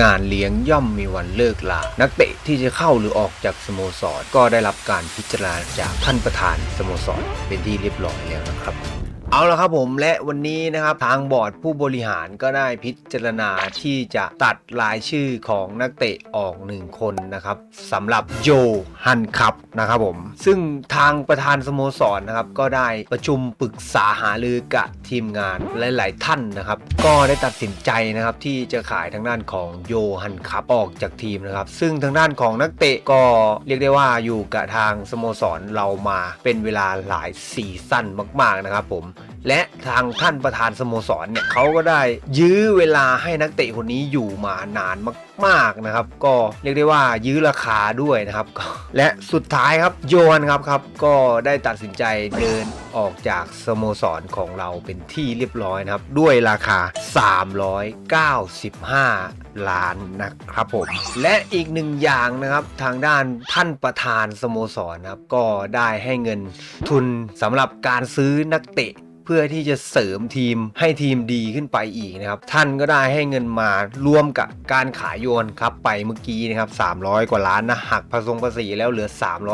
งานเลี้ยงย่อมมีวันเลิกลา นักเตะที่จะเข้าหรือออกจากสโมสร ก็ได้รับการพิจารณาจากท่านประธานสโมสร เป็นที่เรียบร้อยแล้วนะครับ เอาละครับผมและวันนี้นะครับทางบอร์ดผู้บริหารก็ได้พิจารณาที่จะตัดรายชื่อของนักเตะออกหนึ่งคนนะครับสำหรับโยฮันคับนะครับผมซึ่งทางประธานสโมสรนะครับก็ได้ประชุมปรึกษาหารือกับทีมงานหลาย ๆ ท่านนะครับ ก็ได้ตัดสินใจนะครับที่จะขายทางด้านของโยฮันคับออกจากทีมนะครับซึ่งทางด้านของนักเตะก็เรียกได้ว่าอยู่กับทางสโมสรเรามาเป็นเวลาหลายซีซั่นมาก ๆ นะครับผม และทางท่านประธานสโมสรเนี่ยเขาก็ได้ยื้อเวลาให้นักเตะคนนี้อยู่มานานมากๆนะครับ ก็เรียกได้ว่ายื้อราคาด้วยนะครับก็และสุดท้ายครับโยนครับครับ ก็ได้ตัดสินใจเดินออกจากสโมสรของเราเป็นที่เรียบร้อยนะครับ ด้วยราคา 395 ล้านนะครับผม และอีกหนึ่งอย่างนะครับทางด้านท่านประธานสโมสรนะครับ ก็ได้ให้เงินทุนสำหรับการซื้อนักเตะ พื่อที่จะเสริมทีมให้ทีมดีขึ้นไปอีกนะครับ ท่านก็ได้ให้เงินมารวมกับการขายโยนครับไปเมื่อกี้นะครับ 300 กว่าล้านนะหักผสมภาษีแล้วเหลือ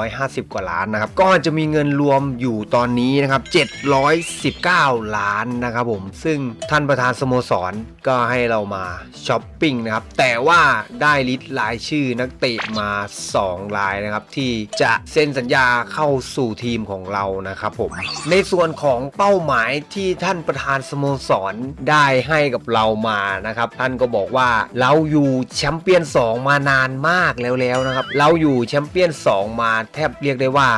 350 กว่าล้านนะครับ ก็จะมีเงินรวมอยู่ตอนนี้นะครับ 719 ล้านนะครับผม ซึ่งท่านประธานสโมสรก็ให้เรามาช้อปปิ้งนะครับ แต่ว่าได้ลิสต์รายชื่อนักเตะมา 2 รายนะครับ ที่จะเซ็นสัญญาเข้าสู่ทีมของเรานะครับผม ในส่วนของเป้าหมายที่ท่านประธานสโมสรได้ให้กับเรามานะครับ ท่านก็บอกว่าเราอยู่แชมเปี้ยน 2 มานานมากแล้วแล้วนะครับ เราอยู่แชมเปี้ยน 2 มาแทบเรียกได้ว่า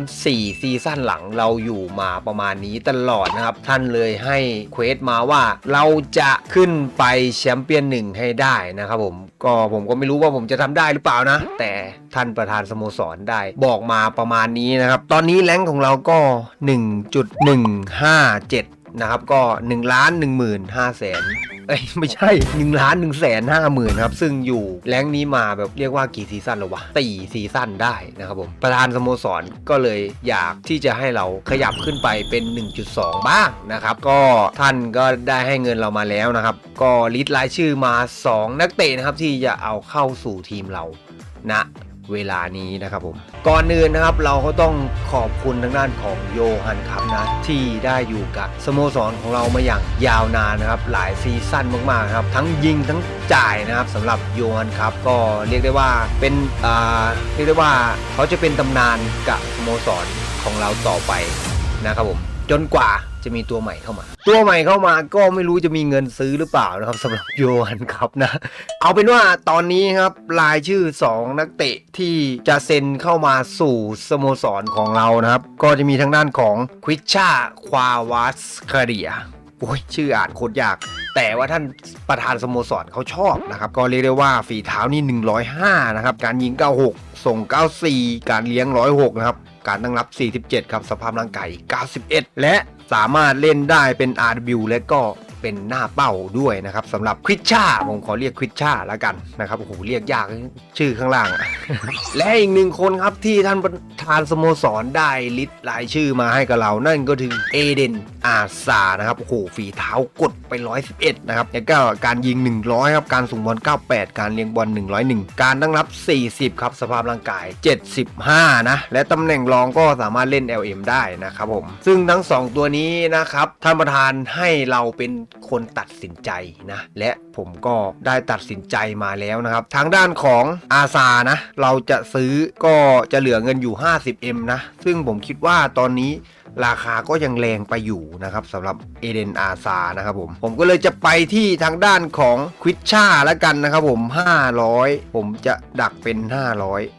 3-4 ซีซั่นหลังเราอยู่มาประมาณนี้ตลอดนะครับ ท่านเลยให้เควสมาว่าเราจะขึ้นไปแชมเปี้ยนหนึ่งให้ได้นะครับผมก็ผมก็ไม่รู้ว่าผมจะทำได้หรือเปล่านะ แต่ ท่านประธานสโมสรได้ บอกมาประมาณนี้นะครับ ตอนนี้แรงของเราก็ 1.157 นะครับ ก็1ล้าน1 5 0 0 0แสนเอ้ยไม่ใช่1ล้าน1แสน5หมื่นครับ ซึ่งอยู่แรงนี้มาแบบเรียกว่ากี่ซีซั่นแล้ววะตีซีซั่นได้นะครับผม ประธานสโมสรก็เลยอยากที่จะให้เราขยับขึ้นไปเป็น 1.2 บ้างนะครับ ก็ท่านก็ได้ให้เงินเรามาแล้วนะครับ ก็ลิสต์รายชื่อมา 2 นักเตะนะครับที่จะเอาเข้าสู่ทีมเรานะ เวลานี้นะครับผม ก่อนอื่นนะครับเราก็ต้องขอบคุณทางด้านของโยฮันครับนะ ที่ได้อยู่กับสโมสรของเรามาอย่างยาวนานนะครับ หลายซีซั่นมากๆครับ ทั้งยิงทั้งจ่ายนะครับสำหรับโยฮันครับ ก็เรียกได้ว่าเป็นเรียกได้ว่าเขาจะเป็นตำนานกับสโมสรของเราต่อไปนะครับผมจนกว่า จะมีตัวใหม่เข้ามา ตัวใหม่เข้ามาก็ไม่รู้จะมีเงินซื้อหรือเปล่านะครับสำหรับโยฮันครับนะ เอาเป็นว่าตอนนี้ครับรายชื่อ 2 นักเตะที่จะเซ็นเข้ามาสู่สโมสรของเรานะครับ ก็จะมีทางด้านของควิชชาควาวาสคาเดียโอ้ยชื่ออ่านโคตรยาก แต่ว่าท่านประธานสโมสรเขาชอบนะครับ ก็เรียกได้ว่าฝีเท้านี่ 105 นะครับ การยิง 96 ส่ง 94 การเลี้ยง 106 นะครับ การตั้งรับ 47 ครับ สภาพร่างกาย 91 และสามารถเล่นได้เป็น RW และก็ เป็นหน้าเป้าด้วยนะครับสำหรับควิชชาผมขอเรียกควิชชาแล้วกันนะครับโอ้โหเรียกยากชื่อข้างล่าง และอีกหนึ่งคนครับที่ท่านประธานสโมสรได้ลิสต์รายชื่อมาให้กับเรา นั่นก็คือเอเดนอาซานะครับโอ้โหฝีเท้ากดไป 111 นะครับแล้วก็การยิง 100 ครับ การส่งบอล 98 การเลี้ยงบอล 101 การตั้งรับ 40 ครับ สภาพร่างกาย 75 นะ และตำแหน่งรองก็สามารถเล่น LM ได้นะครับผม ซึ่งทั้ง 2 ตัวนี้นะครับ ท่านประธานให้เราเป็นคนตัดสินใจนะ และผมก็ได้ตัดสินใจมาแล้วนะครับ ทางด้านของอาซานะ เราจะซื้อก็จะเหลือเงินอยู่ 50M นะ ซึ่งผมคิดว่าตอนนี้ราคาก็ยังแรงไปอยู่นะครับสำหรับเอเดนอาซานะครับผม ผมก็เลยจะไปที่ทางด้านของควิชชาแล้วกันนะครับผม 500 ผมจะดักเป็น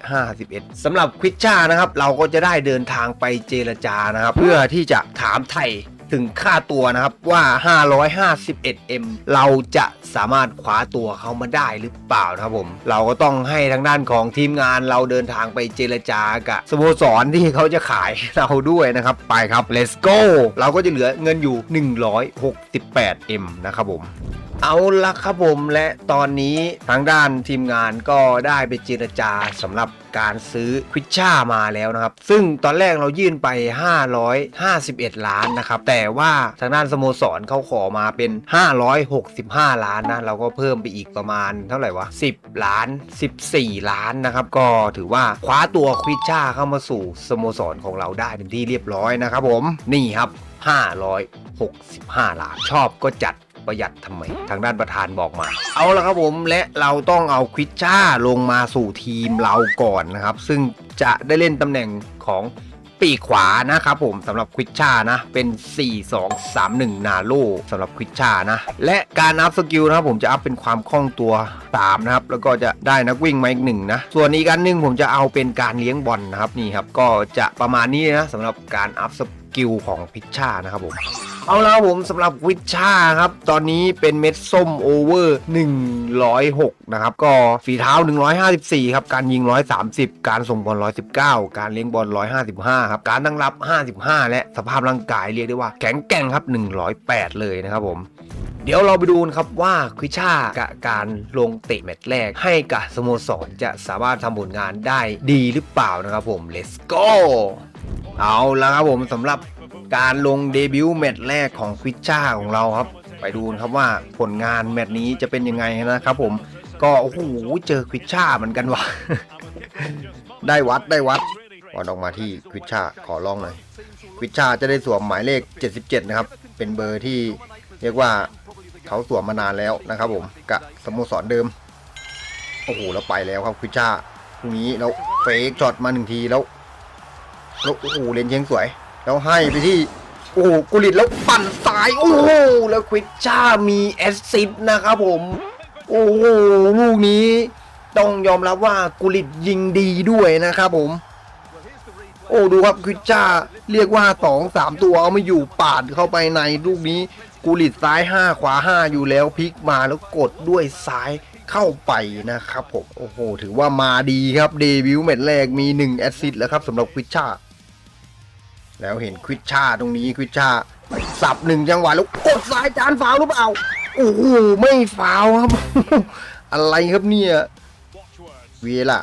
551สำหรับควิชชานะครับ เราก็จะได้เดินทางไปเจรจานะครับ เพื่อที่จะถามไทย ถึงค่าตัวนะครับว่า 551M เราจะสามารถคว้าตัวเขามาได้หรือเปล่านะครับผม เราก็ต้องให้ทางด้านของทีมงานเราเดินทางไปเจรจากับสโมสรที่เขาจะขายเราด้วยนะครับ ไปครับ let's go เราก็จะเหลือเงินอยู่ 168M นะครับผมเอาละครับผมและตอนนี้ทางด้านทีมงานก็ได้ไปเจรจาสำหรับ การซื้อควิชช่ามาแล้วนะครับ ซึ่งตอนแรกเรายื่นไป 551 ล้านนะครับ แต่ว่าทางด้านสโมสรเขาขอมาเป็น 565 ล้านนะ เราก็เพิ่มไปอีกประมาณเท่าไหร่วะ 10 ล้าน 14 ล้านนะครับ ก็ถือว่าคว้าตัวควิชช่าเข้ามาสู่สโมสรของเราได้เป็นที่เรียบร้อยนะครับผม นี่ครับ 565 ล้าน ชอบก็จัด ประหยัดทำไม ทางด้านประธานบอกมา เอาละครับผมและเราต้องเอาควิชช่าลงมาสู่ทีมเราก่อนนะครับ ซึ่งจะได้เล่นตำแหน่งของปีกขวานะครับผมสำหรับควิชช่านะ เป็น 4 2 3 1 นาโลสำหรับควิชช่านะ และการอัพสกิลนะครับผมจะอัพเป็นความคล่องตัว 3 นะครับ แล้วก็จะได้นักวิ่งมาอีกหนึ่งนะ ส่วนอีกอันหนึ่งผมจะเอาเป็นการเลี้ยงบอลนะครับนี่ครับ ก็จะประมาณนี้นะสำหรับการอัพสกิลของพิชช่านะครับผม เอาแล้วผมสำหรับวิชาครับ ตอนนี้เป็นเม็ดส้มโอเวอร์ 106 นะครับ ก็ฝีเท้า 154 ครับ การยิง 130 การส่งบอล 119 การเลี้ยงบอล 155 ครับ การตั้งรับ 55 และสภาพร่างกายเรียกได้ว่าแข็งแกร่งครับ 108 เลยนะครับผมเดี๋ยวเราไปดูนะครับว่าควิชากับการลงเตะแมตช์แรก ให้กับสโมสรจะสามารถทำผลงานได้ดีหรือเปล่านะครับผม let's go เอาแล้วครับผมสำหรับ การลงเดบิวต์แมตช์แรกของควิชาของเราครับ ไปดูนะครับว่าผลงานแมตช์นี้จะเป็นยังไงนะครับผมก็โอ้โหเจอควิชาเหมือนกันวะได้วัดได้วัดวันออกมาที่ควิชาขอลองหน่อยควิชาจะได้สวมหมายเลข 77 นะครับ เป็นเบอร์ที่เรียกว่าเขาสวมมานานแล้วนะครับผมกับสโมสรเดิมโอ้โหแล้วไปแล้วครับควิชาตรงนี้แล้วเฟกช็อตมาหนึ่งทีแล้วแล้วโอ้โหเลนเชงสวย แล้วให้ไปที่ โอ้โหกุลิตแล้วปั่นซ้าย โอ้โหแล้วควิชชามีแอสซิสต์นะครับผม โอ้โหลูกนี้ ต้องยอมรับว่ากุลิตยิงดีด้วยนะครับผม โอ้ดูครับควิชชาเรียกว่าสองสามตัวเอาไม่อยู่ปาดเข้าไปในลูกนี้กุลิตซ้าย5ขวา5อยู่แล้วพลิกมาแล้วกดด้วยซ้ายเข้าไปนะครับผม โอ้โห ถือว่ามาดีครับ เดบิวต์แมตช์แรกมี 1 แอสซิสต์แล้วครับสำหรับควิชชา แล้วเห็นควิชชาตรงนี้ควิชชาสับหนึ่งจังหวะแล้วกดซ้ายจานฟาวหรือเปล่าโอ้โหไม่ฟาวครับ อะไรครับเนี่ยเวล่ะ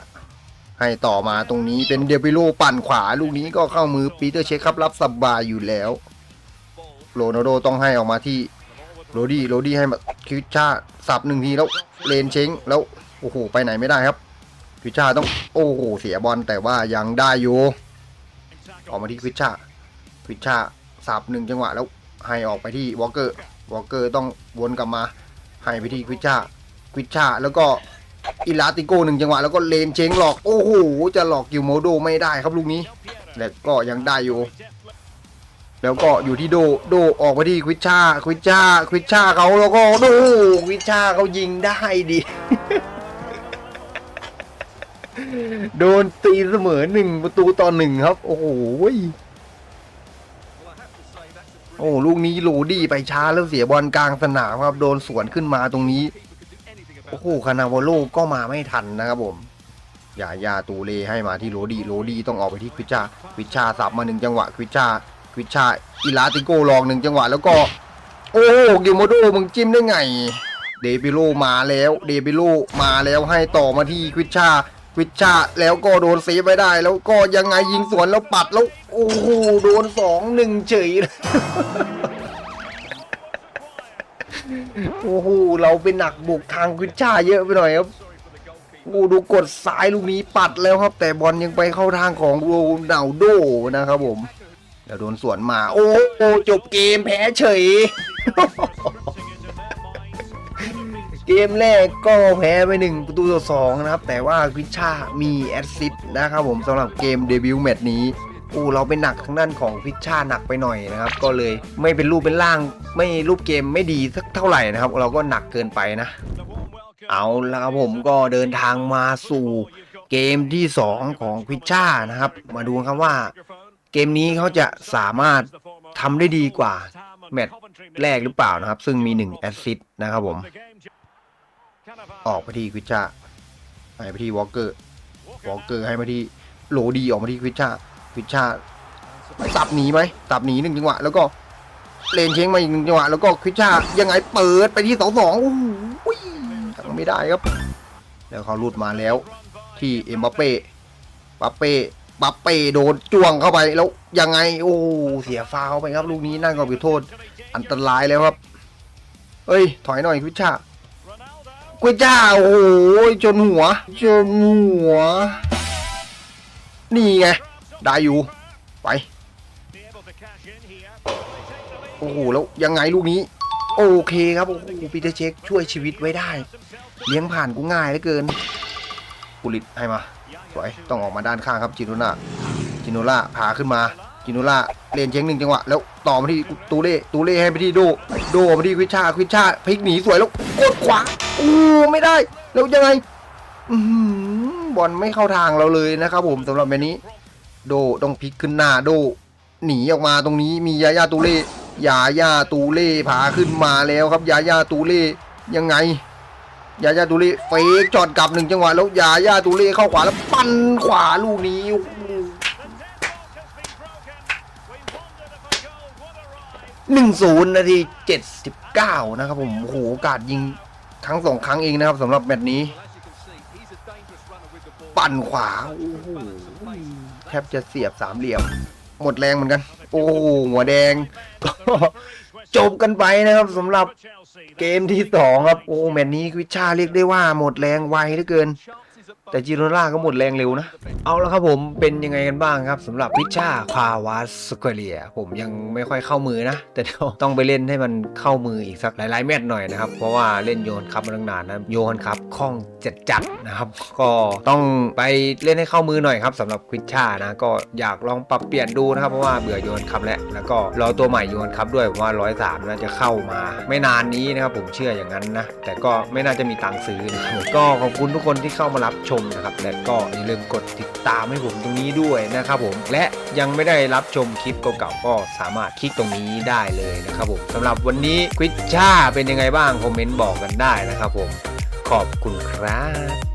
ให้ต่อมาตรงนี้เป็นเดบิโลปั่นขวา ลูกนี้ก็เข้ามือปีเตอร์เชคครับรับสบบายอยู่แล้วโรนัลโดต้องให้ออกมาที่โรดี้โรดี้ให้มาควิชชาสับหนึ่งทีแล้วเลนเช้งแล้วโอ้โหไปไหนไม่ได้ครับควิชชาต้องโอ้โหเสียบอลแต่ว่ายังได้อยู่ ออกมาที่ควิชชาควิชชาสับหนึ่งจังหวะแล้วให้ออกไปที่วอลเกอร์วอลเกอร์ต้องวนกลับมาให้ไปที่ควิชชาควิชชาแล้วก็อิลาติโกหนึ่งจังหวะแล้วก็เลนเชงหลอกโอ้โหจะหลอกกิวโมโดไม่ได้ครับลูกนี้แต่ก็ยังได้อยู่ แล้วก็อยู่ที่โดโดออกมาที่ควิชชาควิชชาควิชชาเขาแล้วก็โดควิชชาเขายิงได้ดี โดนตีเสมอหนึ่งประตูต่อหนึ่งครับ โอ้โหโอ้ลูกนี้โรดี้ไปช้าแล้วเสียบอลกลางสนามครับ โดนสวนขึ้นมาตรงนี้ โอ้โหคานาวโลก็มาไม่ทันนะครับผมอย่าอย่าตูเลให้มาที่โรดี้โรดี้ต้องออกไปที่ควิชาควิชาสับมาหนึ่งจังหวะควิชาควิชาอิลาติโกลองหนึ่งจังหวะ แล้วก็ โอ้กิโมโดมึงจิ้มได้ไง เดบิโลมาแล้ว เดบิโลมาแล้วให้ต่อมาที่ควิชา วิชชาแล้วก็โดนเซฟไปได้ แล้วก็ยังไงยิงสวนแล้วปัดแล้ว โอ้โหโดนสองหนึ่งเฉยโอ้โหเราเป็นหนักบุกทางวิชชาเยอะไปหน่อยครับโอ้ดูกดซ้ายลูกนี้ปัดแล้วครับ แต่บอลยังไปเข้าทางของโรนัลโดนะครับผมแล้วโดนสวนมา โอ้โหจบเกมแพ้เฉย เกมแรกก็แพ้ไปหนึ่งประตูต่อสองนะครับ แต่ว่าวิชชามีแอสซิสต์นะครับผมสำหรับเกมเดบิวต์แมตช์นี้โอ้เราเป็นหนักทางด้านของควิชชาหนักไปหน่อยนะครับ ก็เลยไม่เป็นรูปเป็นร่าง ไม่รูปเกมไม่ดีสักเท่าไหร่นะครับ เราก็หนักเกินไปนะ เอาละครับผมก็เดินทางมาสู่เกมที่ 2 ของควิชชานะครับ มาดูครับว่า เกมนี้เขาจะสามารถทำได้ดีกว่า แมตช์แรกหรือเปล่านะครับ ซึ่งมี1แอสซิสต์นะครับผม ออกไปที่ควิชชาให้ไปที่วอลเกอร์วอลเกอร์ให้มาที่โรดีออกมาที่ควิชชาควิชชาสับหนีไหมสับหนีหนึ่งจังหวะแล้วก็เลนเช้งมาอีกหนึ่งจังหวะแล้วก็ควิชชายังไงเปิดไปที่สองสองโอ้โหยังไม่ได้ครับ แล้วเขาลุดมาแล้ว ที่เอ็มบัปเป้บัปเป้บัปเป้โดนจ้วงเข้าไปแล้วยังไงโอ้เสียฟาวไปครับลูกนี้นั่นก็ผิดโทษ อันตรายแล้วครับ เอ้ย ถอยหน่อยควิชชา ควิชชาโอ้โหจนหัว จนหัว นี่ไง ได้อยู่ ไป โอ้โห แล้วยังไงลูกนี้ โอเคครับ โอ้โหปีเตอร์เช็คช่วยชีวิตไว้ได้ เลี้ยงผ่านกูง่ายเหลือเกินกุลิตให้มาสวยต้องออกมาด้านข้างครับจิโนล่าจิโนล่าพาขึ้นมาจิโนล่าเล่นเช็งหนึ่งจังหวะ แล้วต่อมาที่ตูเล่ตูเล่ให้ไปที่โดโดมาที่ควิชชาควิชชาพลิกหนีสวยแล้วกดขวา อู้ไม่ได้แล้วยังไงบอลไม่เข้าทางเราเลยนะครับผมสำหรับแบบนี้ โดต้องพลิกขึ้นหน้าโด หนีออกมาตรงนี้มียาย่าตูเล่ยาย่าตูเล่พาขึ้นมาแล้วครับยาย่าตูเล่ยังไงยาย่าตูเล่เฟกจอดกลับหนึ่งจังหวะแล้วยาย่าตูเล่เข้าขวาแล้วปั้นขวาลูกนี้หหนึ่งศูนย์นาทีเจ็ดสิบเก้านะครับผมโอ้โหโอกาสยิง ครั้งสองครั้งเองนะครับสำหรับแมตช์นี้ ปั่นขวาโอ้โหแทบจะเสียบสามเหลี่ยม หมดแรงเหมือนกัน โอ้หหัวแดงจบกันไปนะครับสำหรับเกมที่สองครับโอ้แมตช์นี้วิชาเรียกได้ว่าหมดแรงไวเหลือเกิน แต่จิโรล่าก็หมดแรงเร็วนะ เอาละครับผมเป็นยังไงกันบ้างครับสำหรับวิชชาคาวาสควเลีย ผมยังไม่ค่อยเข้ามือนะ แต่เดี๋ยวต้องไปเล่นให้มันเข้ามืออีกสักหลายๆแมตช์หน่อยนะครับ เพราะว่าเล่นโยนคัพมาตั้งนานนะโยนคัพคล่องจัดจัดนะครับ ก็ต้องไปเล่นให้เข้ามือหน่อยครับสำหรับวิชชานะก็อยากลองปรับเปลี่ยนดูนะครับเพราะว่าเบื่อโยนคัพแล้วแล้วก็รอตัวใหม่โยนคัพด้วยผมว่าร้อยสามน่าจะเข้ามา ไม่นานนี้นะครับผมเชื่ออย่างนั้นนะแต่ก็ไม่น่าจะมีตังค์ซื้อนะก็ขอบคุณทุกคนที่เข้ามารรับชมนะครับและก็อย่าลืมกดติดตามให้ผมตรงนี้ด้วยนะครับผมและยังไม่ได้รับชมคลิปเก่าๆก็สามารถคลิกตรงนี้ได้เลยนะครับผมสำหรับวันนี้ควิชชาเป็นยังไงบ้างคอมเมนต์บอกกันได้นะครับผมขอบคุณครับ